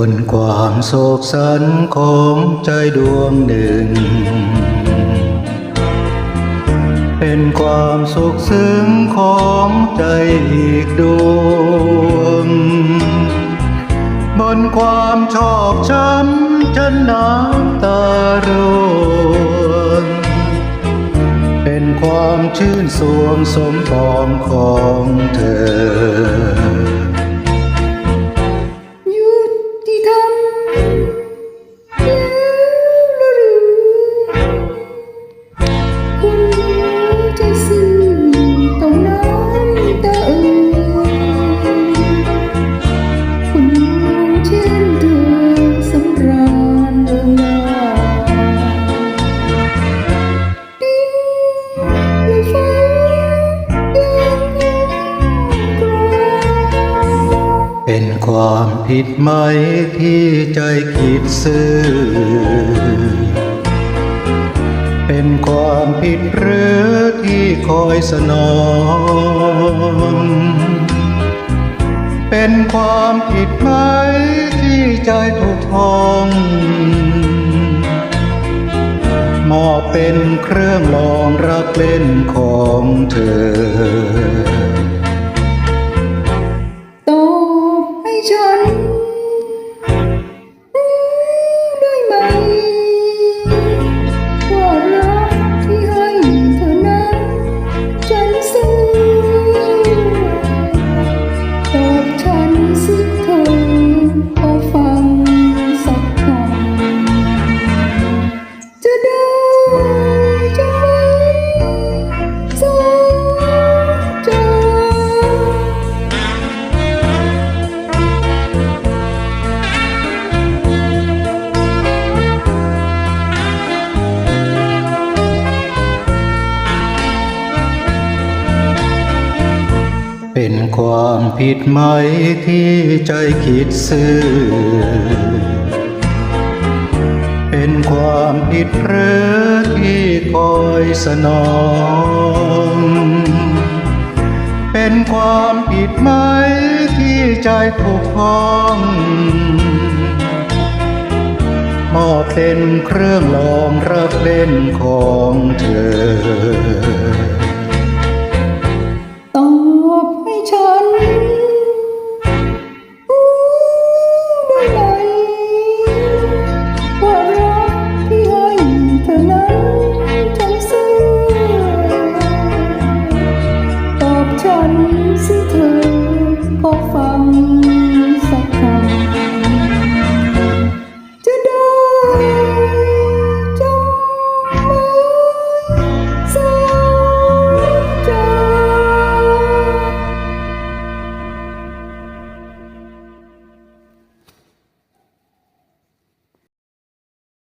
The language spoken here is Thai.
บนความโศกสันของใจดวงหนึ่ง เป็นความสุขซึ้งของใจอีกดวง บนความชอกช้ำจนน้ำตาร่วงเป็นความชื่นสวงสมปองของเธอ เป็นความผิดไหมที่ใจคิดซื่อ เป็นความผิดหรือที่คอยสนอง เป็นความผิดไหมที่ใจถูกทองมอบเป็นเครื่องลองรักเล่นของเธอ ความผิดไหมที่ใจคิดซื่อ เป็นความผิดหรือที่คอยสนอง เป็นความผิดไหมที่ใจถูกพ้องมอบเป็นเครื่องลองรักเล่นของเธอ